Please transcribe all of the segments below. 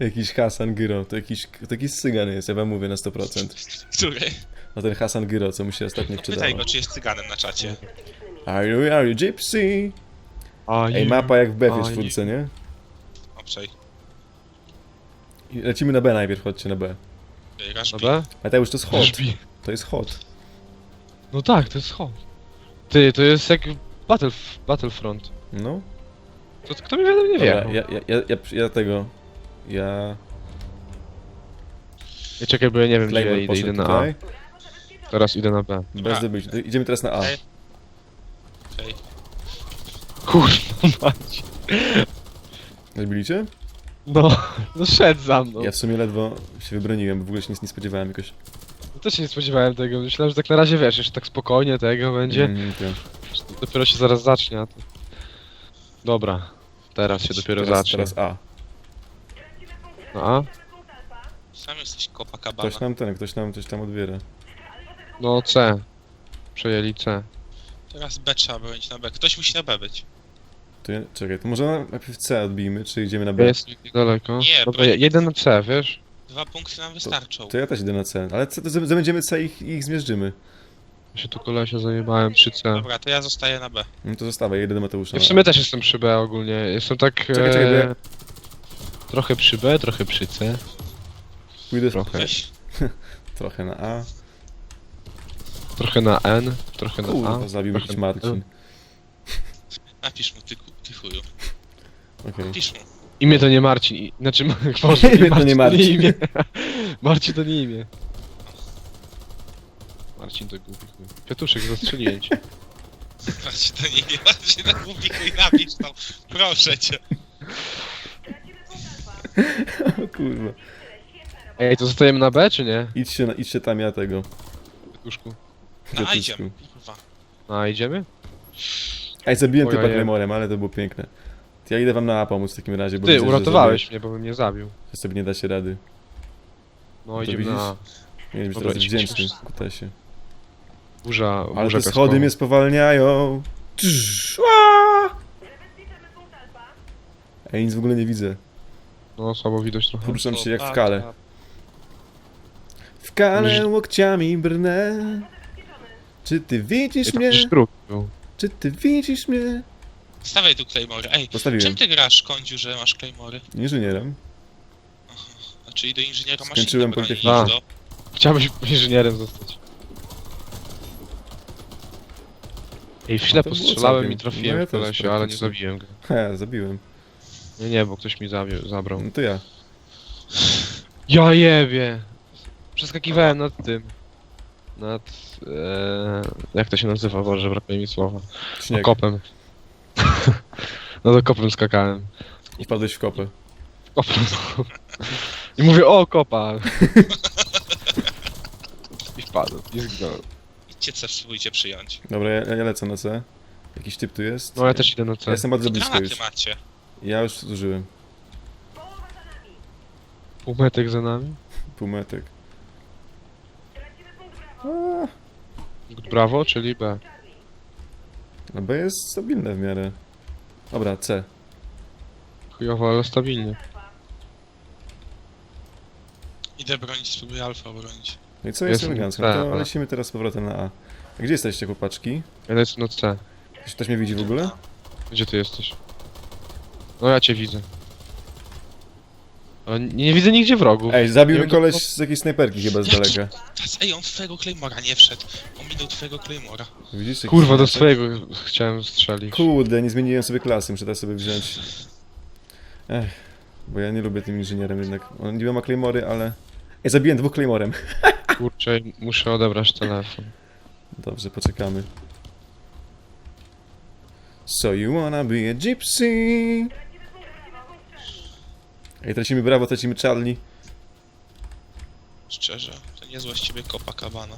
Jakiś Hasan Gyro, to jakiś, to jakiś cygan jest, ja wam mówię na 100%. Który? No ten Hasan Gyro, co mu się ostatnio No pytaj przydało. go, czy jest cyganem na czacie. Are you, are you gypsy? A, Ej, mapa jak w Befie czwórce, nie? Obczaj. Lecimy na B najpierw, chodźcie na B. Dobra? A to już to jest hot. To jest hot. No tak, to jest hot. Ty, to jest jak Battle, Battlefront. No. To kto mi wiele nie wie. Dobra, ja, ja, ja, ja, ja tego... Ja... Ja czekaj, bo ja nie wiem, gdzie Claymore idę, idę poszedł na A. tutaj. Teraz idę na B. Bez zdobyć. Idziemy teraz na A. Ej. Okej. Kurwa mać. Zbiliście? No, no szedł za mną. Ja w sumie ledwo się wybroniłem, bo w ogóle się nic nie spodziewałem jakoś. Ja Też się nie spodziewałem tego. Myślałem, że tak na razie wiesz, jeszcze tak spokojnie tego będzie. Mm, to- że Dopiero się zaraz zacznie. A to... Dobra. Teraz się dopiero teraz, zacznie. teraz A. A? Sam jesteś kopa kabana. Ktoś nam ten, ktoś nam coś tam odbiera. No C. Przejęli C. Teraz B trzeba bronić na B. Ktoś musi na B być. To ja, czekaj, to może najpierw C odbijmy, czy idziemy na B jest niedaleko. Nie, Dobra, jeden na C, wiesz? Dwa punkty nam wystarczą. To ja też idę na C, ale C to z- będziemy C i ich, ich zmierzymy. Ja się tu kolesia zajebałem przy C. Dobra, to ja zostaję na B. No to zostawaj, jedę do Mateusza. Ja w sumie też jestem przy B ogólnie. Jestem tak. Czekaj, czekaj, bo ja Trochę przy B, trochę przy C. pójdę trochę. Weź. trochę na A. Trochę na N, trochę na A. Kurwa, zabił mnie trochę jakiś na Marcin. N. Napisz mu, ty, ku- ty chuju. Okej. Napisz mu. Imię to nie Marcin. i- Znaczy, Boże, Imię to nie Marcin. imię. Marcin to nie imię. Marcin to głupi chuj. Piatuszek, zastrzeliłem cię. Patrzcie, to nie patrzcie na publiku i napisz to. Proszę cię. O kurwa. Ej, to zostajemy na B, czy nie? Idźcie, na, idźcie tam ja tego. Piatuszku. No, idziemy. Kurwa. A, idziemy? Ej, zabiłem Oj, typa ojej. Claymorem, ale to było piękne. To ja idę wam na A pomóc w takim razie, bo Ty, widzę, że uratowałeś mnie, bo bym mnie zabił. zabiję- że sobie nie dacie rady. No, To idziemy widzisz? na. Miałem być Dobra, teraz wdzięczny kutasie. Burza, Ale burza te schody mnie spowalniają. Tsz, ła! Ej, nic w ogóle nie widzę. No, słabo widać trochę. Poruszam się jak w Kopa, kale. kapa. W kale łokciami brnę. Czy ty widzisz mnie? przecież drugi był. Czy ty widzisz mnie? Stawiaj tu Claymory. Ej, Postawiłem. czym ty grasz, Kądziu, że masz Claymory? Inżynierem. Znaczy i do inżyniera masz Skończyłem Politechnikę. niż do... Chciałbyś inżynierem zostać. Ej, w ślepo było strzelałem całkiem- i trafiłem no ja w też kolesia, ale nie praktycznie. zabiłem go. He, zabiłem. Nie, nie, bo ktoś mi zabił, zabrał. No to ja. Ja jebie! Przeskakiwałem nad tym. Nad... E, jak to się nazywa? Boże, brakuje mi słowa. Śnieg. Okopem. Nad okopem skakałem. I wpadłeś w kopę. Kopem. I mówię, o, kopa! I wpadłem, i zginąłem. Idźcie C, spróbujcie przyjąć. Dobra, ja, ja lecę na C. Jakiś typ tu jest? No ja też idę na Ja C. jestem bardzo blisko granaty już. macie. Ja już zużyłem. Półmetek za nami. Półmetek. Brawo, czyli B. No B jest stabilne w miarę. Dobra, C. Chujowo, ale stabilnie. Idę bronić, spróbuję alfa obronić. No i co jest Jestem elegancko? No to lecimy teraz z powrotem na A. A gdzie jesteście, chłopaczki? Ja lecę na C. Ktoś mnie widzi w ogóle? Gdzie ty jesteś? No ja cię widzę. Ale nie, nie widzę nigdzie wrogów. Ej, zabił wiem, koleś to- z jakiejś snajperki chyba z Jaki daleka. kutas? Ej, on twojego Claymora nie wszedł. Ominął twojego Claymora. Widzisz? jakiś Kurwa, do snajper? swojego chciałem strzelić. Kurde, nie zmieniłem sobie klasy, muszę teraz sobie wziąć. Ech, bo ja nie lubię tym inżynierem jednak. On niby ma Claymory, ale... Ej, zabiłem dwóch Claymorem. Kurczę, muszę odebrać telefon. Dobrze, poczekamy. So you wanna be a gypsy? Ej, tracimy brawo, tracimy Charlie. Szczerze, to niezła z ciebie kopa kabana.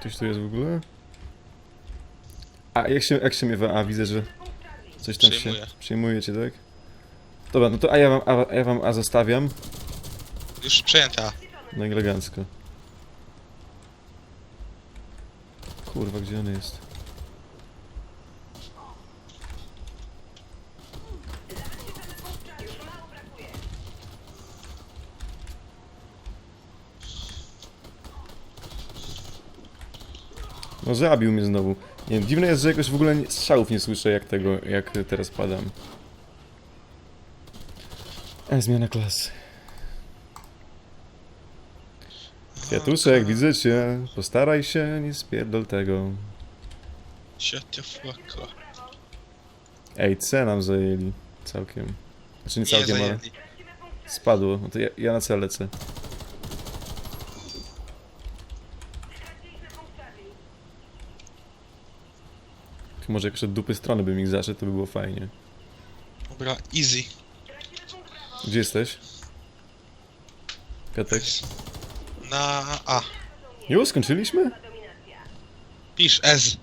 Ktoś tu jest w ogóle? A, jak się, jak się miewa? A, widzę, że coś tam Przyjmuję. się... Przyjmujecie, tak? Dobra, no to a ja wam A, a ja wam A zostawiam. Już przejęta. No elegancko. Kurwa, gdzie on jest? No zabił mnie znowu. Nie wiem, dziwne jest, że jakoś w ogóle nie, strzałów nie słyszę jak tego, jak teraz padam. E, zmiana klasy. Kwiatuszek, widzę cię. Postaraj się, nie spierdol tego. Shut the fuck up. Ej, C nam zajęli. Całkiem. Znaczy nie Nie całkiem, ale zajęli. spadło. No to ja, ja na C lecę. Może jakoś od dupy strony bym ich zaszedł, to by było fajnie. Dobra, easy. Gdzie jesteś? Piotek? Na A. Już skończyliśmy? Pisz S.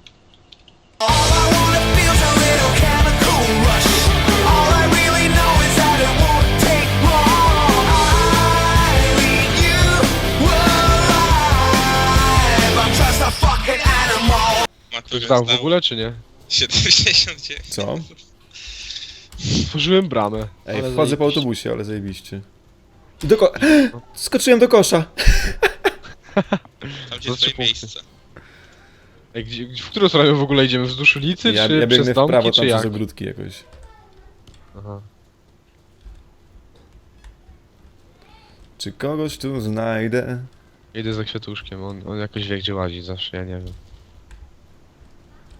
Ktoś Maturę dał w zdał. ogóle, czy nie? 79. Co? Otworzyłem bramę. Ej, ale wchodzę po zajebiście. autobusie, ale zajebiście. Do ko Skoczyłem do kosza! Tam gdzie trzy twoje punkty. miejsce. Ej, gdzie, gdzie- w którą stronę w ogóle idziemy? Wzdłuż ulicy, Ja, czy ja biegnę przez w domki, prawo czy tam jak? przez ogródki jakoś. Aha. Czy kogoś tu znajdę? Idę za kwiatuszkiem, on, on jakoś wie gdzie łazi zawsze, ja nie wiem.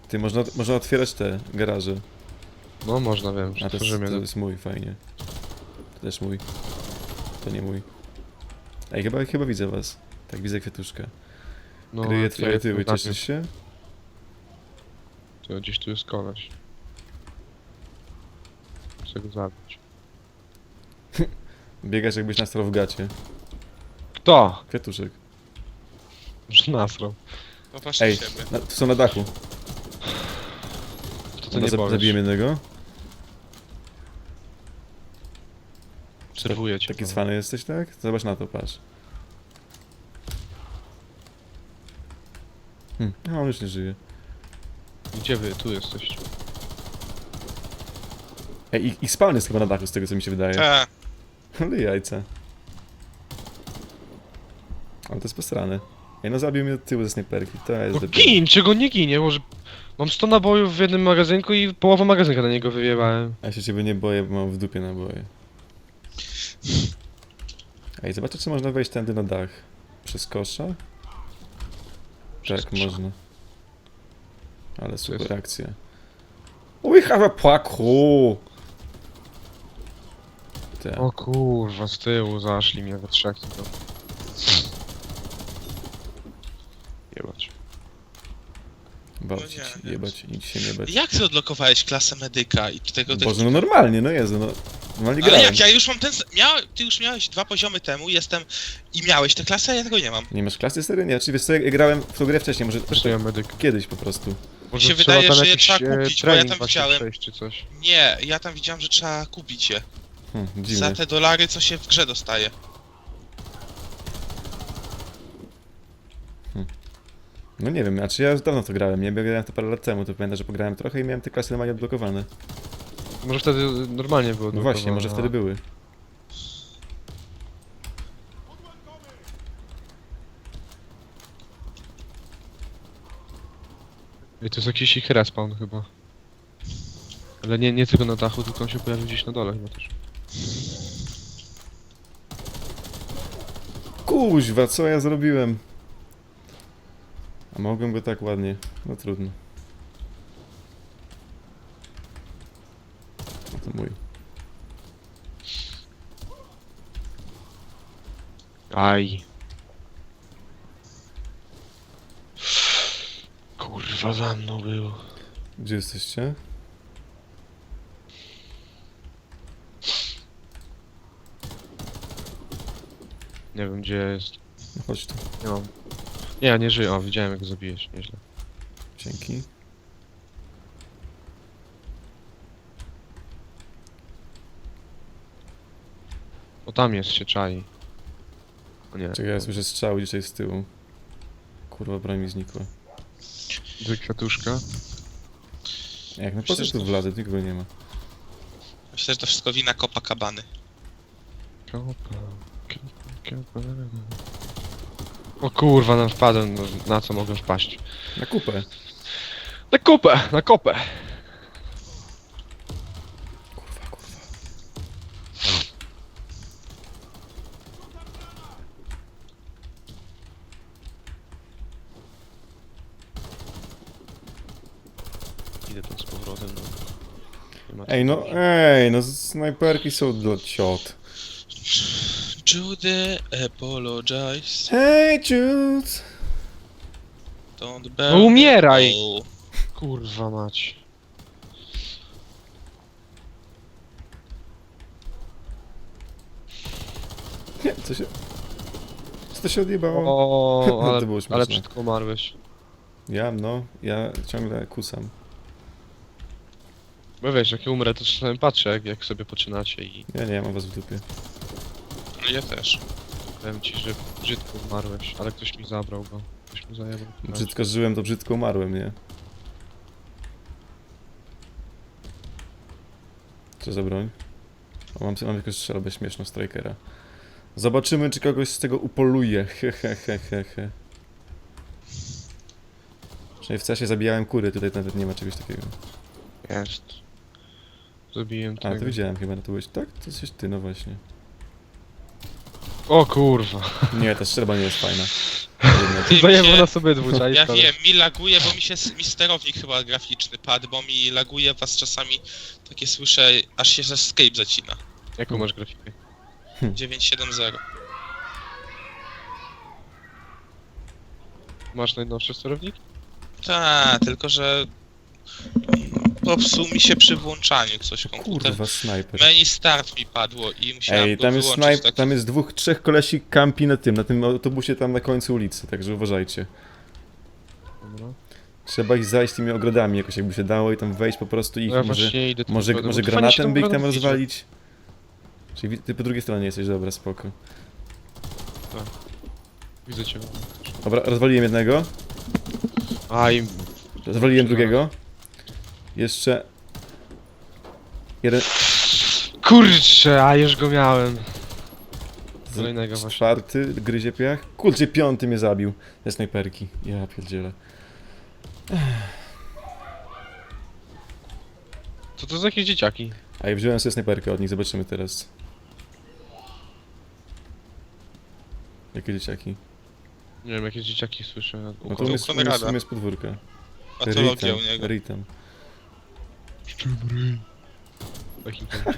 Ty, można, można otwierać te garaże. No można, wiem, A to, jest- to jest mój, fajnie. To też mój. To nie mój. Ej, chyba, chyba widzę was. Tak, widzę kwiatuszka. no, Kryje twoje tyły, cieszysz się? To gdzieś tu jest koleś. Chcę go zabić. Biegasz jakbyś nastał w gacie. Kto? Kwiatuszek. Że nasrał. Popatrz Ej, na siebie. na, tu są na dachu. To to Dobra, nie za- powiesz. Zabiłem jednego. Obserwuję cię. Taki no. cwany jesteś, tak? Zobacz na to, patrz. Hm, no on już nie żyje. Gdzie wy? Tu jesteście. Ej, ich, ich spawn jest chyba na dachu, z tego co mi się wydaje. Ta. Ale jajca. Ale to jest posrane. Ej, no zabił mnie od tyłu ze snajperki, to jest No dopiero- gin! Czego nie ginie? Może... Mam 100 nabojów w jednym magazynku i połowę magazynka na niego wywiewałem. A ja się ciebie nie boję, bo mam w dupie naboje. Ej, zobaczę czy można wejść tędy na dach. Przez kosza? Przez tak, kosza. można. Ale super akcja. We have a! Tak. O kurwa, z tyłu zaszli mnie we trzech tylko. Jebać. Bałci No ci, nie, jebać, nic się nie bać. Jak ty odblokowałeś klasę medyka i tego Boże, no normalnie, no Jezu, no. Normalnie Ale grałem. jak ja już mam ten. Miał, ty już miałeś dwa poziomy temu, jestem. I miałeś tę klasę, a ja tego nie mam. Nie masz klasy serii? Nie, czy wiesz co, ja grałem w tą grę wcześniej, może Też nie mam medyk. kiedyś po prostu. Może się trzeba wydaje, tam że je jakiś, trzeba e, kupić, bo ja trening tam właśnie widziałem. przejść czy coś. Nie, ja tam widziałem, że trzeba kupić je. Hm, Za dziwne. te dolary, co się w grze dostaje. No nie wiem, znaczy ja już dawno to grałem, nie? Bo ja grałem to parę lat temu, to pamiętam, że pograłem trochę i miałem te klasy normalnie odblokowane. Może wtedy normalnie było No właśnie, może a- wtedy były. Ej, to jest jakiś ich respawn chyba. Ale nie, nie tylko na dachu, tylko on się pojawił gdzieś na dole chyba też. Kuźwa, co ja zrobiłem? A mogłem go tak ładnie. No trudno. No to mój. Aj. Kurwa za mną był. Gdzie jesteście? Nie wiem gdzie jest. No chodź tu. Nie mam. Nie, ja nie żyję. O, widziałem jak go zabijesz. Nieźle. Dzięki. O tam jest się czai. Nie. Czekaj, ja słyszę strzały dzisiaj z tyłu. Kurwa, broń mi znikła. Dwie kwiatuszka. Jak no po Myślę, co że tu to- wlady, nikogo nie ma. Myślę, że to wszystko wina Copacabany. Kopa, kopa, kopa. O kurwa, no wpadłem, no, na co mogłem wpaść? Na kupę. Na kupę, na kopę. Kurwa, kurwa. Idę tam z powrotem, no. Nie ma Ej, no, ej, no snajperki są dla ciot. Judy, apologize. Hej, Jude! Don't burn No umieraj! hole. Kurwa mać. Nie, co się... Co to się odjebało? O, To ale, było śmieszne. ale brzydko umarłeś. Ja, no, ja ciągle kusam. Bo wiesz, jak ja umrę, to czasami patrzę, jak, jak sobie poczynacie i Ja nie mam was w dupie. No ja też. powiem ci, że brzydko umarłeś, ale ktoś mi zabrał go. Ktoś mi zajebał. Brzydko żyłem, to brzydko umarłem, nie? Co za broń? O, mam, mam jakąś strzelbę śmieszną strikera. Zobaczymy, czy kogoś z tego upoluje. He, he, he, he, he. Przynajmniej w cesie zabijałem kury, tutaj nawet nie ma czegoś takiego. Jest. Zabiłem A, to widziałem chyba, to byłeś... Tak? To jesteś ty, no właśnie. O kurwa. Nie, ta strzelba nie jest fajna. Jednak. Ty zajebał się- na sobie dwuczaj. Ja wiem, mi laguje, bo mi się s- mi sterownik chyba graficzny padł, bo mi laguje was czasami takie słyszę, aż się escape zacina. Jaką masz grafikę? 970. Masz najnowsze sterowniki? Tak, tylko że popsuł mi się przy włączaniu coś komputer. Kurwa, snajper. Menu start mi padło i musiałem Ej, go tam jest snajp, tak. tam jest dwóch, trzech kolesi kampi na tym, na tym autobusie tam na końcu ulicy, także uważajcie. Dobra. Trzeba ich zajść tymi ogrodami jakoś jakby się dało i tam wejść po prostu i ich ja może, idę może, może granatem by ich tam rozwalić. Czyli ty po drugiej stronie jesteś, dobra, spoko. Widzę cię. Dobra, rozwaliłem jednego, A im. rozwaliłem drugiego. Jeszcze... Jeden... Kurczę, a już go miałem. z- Kolejnego właśnie. Czwarty gryzie piach. Kurczę, piąty mnie zabił. Te snajperki. Ja pierdzielę. Co to za jakieś dzieciaki? A ja wziąłem sobie snajperkę od nich, zobaczymy teraz. Jakie dzieciaki? Nie wiem, jakieś dzieciaki słyszę. No u to kogoś. jest, to Konrada. jest, podwórka. Patologia u niego. Ritam. Tam.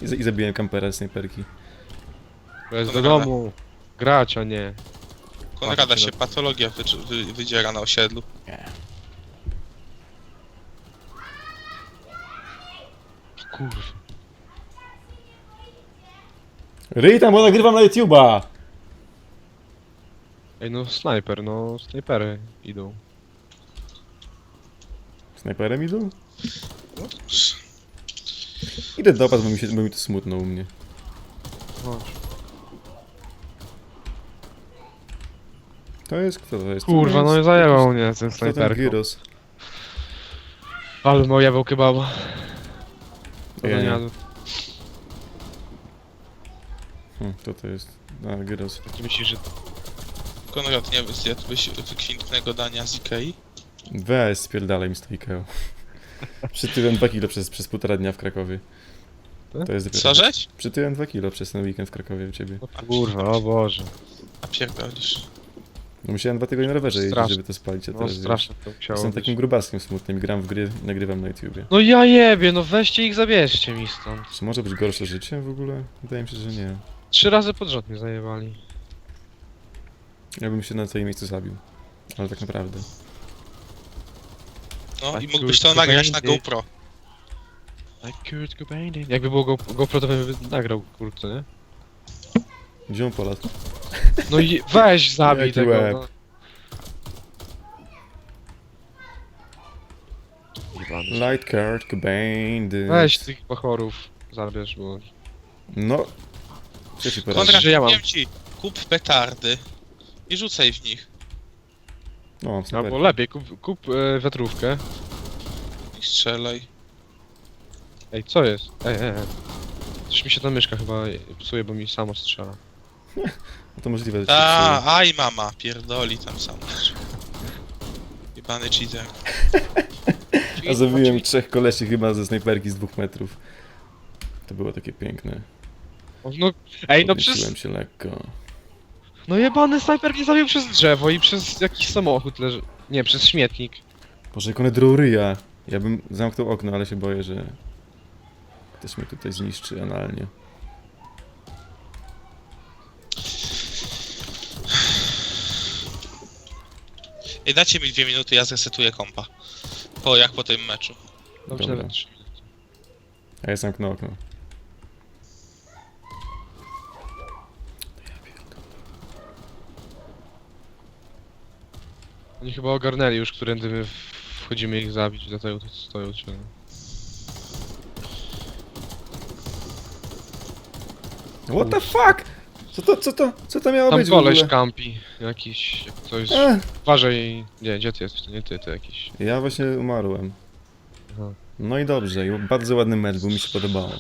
I, za- I zabiłem kampera z snajperki. To jest do domu. Grać, a nie. Konrada Patrzcie się patologia wy, wy, wydziera na osiedlu. Kurwa. Ritam, bo nagrywam na YouTube'a! Ej, no snajper, no snajpery idą. Snajperem idą? Idę dopadł, bo mi, się, bo mi to smutno u mnie. Chodź. To jest kto to jest? Kurwa, to no i zajebał mnie ten Kto ten snajperką. Gyros? Ale moja był kebaba. Ja nie. jadł. Hm, kto to jest? A, Gyros. Taki myślisz, że... Konrad, nie zjadłbyś wykwintnego dania z Ikei? Weź, spierdalaj mi z Ikeo. Przytyłem 2 kilo przez, przez półtora dnia w Krakowie. To jest dopiero... Co? Przytyłem 2 kilo przez ten weekend w Krakowie u ciebie. O kurwa, o Boże. A pierdolisz. No musiałem dwa tygodnie na rowerze jeździć, Straszne. żeby to spalić, a No teraz wiesz, straszne to musiało Jestem być. takim grubaskiem smutnym, gram w gry nagrywam na YouTubie. No ja jebie, no weźcie ich, zabierzcie mi stąd. Czy może być gorsze życie w ogóle? Wydaje mi się, że nie. Trzy razy pod rząd mnie zajebali. Ja bym się na twoim miejscu zabił. Ale tak naprawdę. No i mógłbyś to nagrać na GoPro. Like Kurt Cobain. Jakby było go, GoPro, to bym nagrał, kurczę, nie? Gdzie on polat? No i weź zabij Jaki tego, łeb. no. Jebany. Light card, Cobain, dy... Weź tych pochorów, zabierz, bo... No. Ci poradzić? Konrad, że ja mam. powiem ci, kup petardy i rzucaj w nich. No, snajperkę. Albo lepiej, kup, kup e, wiatrówkę. I strzelaj. Ej, co jest? Ej, ej, ej. Coś mi się ta myszka chyba psuje, bo mi samo strzela. No to możliwe, że się psuje. aj mama, pierdoli tam sam. Jebany cheater. A zabiłem trzech kolesi chyba ze snajperki z dwóch metrów. To było takie piękne. No, ej, no przez... Podnieciłem się lekko. No jebany snajper mnie zabił przez drzewo i przez jakiś samochód leży... Nie, przez śmietnik. Boże, jak one drą ryja. Ja bym zamknął okno, ale się boję, że ktoś mnie tutaj zniszczy analnie. Ej, dajcie mi dwie minuty, ja zresetuję kompa. Po, jak po tym meczu. Dobrze, Dobra. A ja zamknę okno. Oni chyba ogarnęli już, którędy my wchodzimy ich zabić, dlatego tu stoją ciągle. What the fuck? Co to, co to, co to miało Tam być w koleś ogóle? kampi, jakiś, jak coś... Ech, Uważaj, nie, gdzie ty jesteś, to nie ty, to jakiś... ja właśnie umarłem. Aha. No i dobrze, i bardzo ładny mecz, bo mi się podobało.